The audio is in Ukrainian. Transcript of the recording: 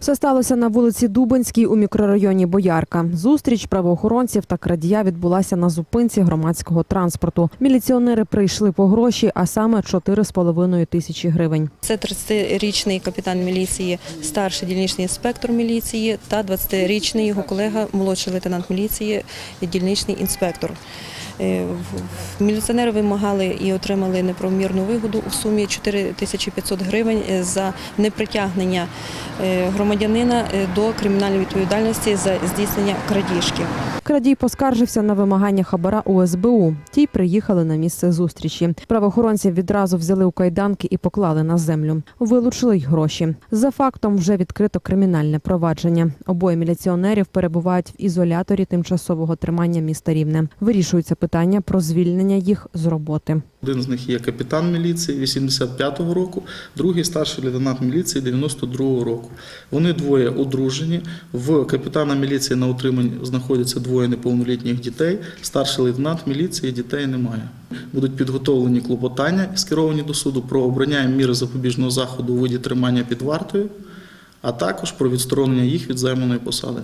Все сталося на вулиці Дубинській у мікрорайоні Боярка. Зустріч правоохоронців та крадія відбулася на зупинці громадського транспорту. Міліціонери прийшли по гроші, а саме 4,5 тисячі гривень. Це 30-річний капітан міліції, старший дільничний інспектор міліції та 20-річний його колега, молодший лейтенант міліції, дільничний інспектор. Е, Міліціонери вимагали і отримали неправомірну вигоду у сумі 4500 гривень е, за непритягнення громадянина е, до кримінальної відповідальності за здійснення крадіжки. Крадій поскаржився на вимагання хабара у СБУ. Ті приїхали на місце зустрічі. Правоохоронців відразу взяли у кайданки і поклали на землю. Вилучили й гроші. За фактом вже відкрито кримінальне провадження. Обоє міліціонерів перебувають в ізоляторі тимчасового тримання міста Рівне. Вирішується питання про звільнення їх з роботи. Один з них є капітан міліції 85-го року, другий старший лейтенант міліції 92-го року. Вони двоє одружені. В капітана міліції на утриманні знаходяться двоє неповнолітніх дітей. Старший лейтенант міліції дітей немає. Будуть підготовлені клопотання, скеровані до суду про обрання міри запобіжного заходу у виді тримання під вартою, а також про відсторонення їх від займаної посади.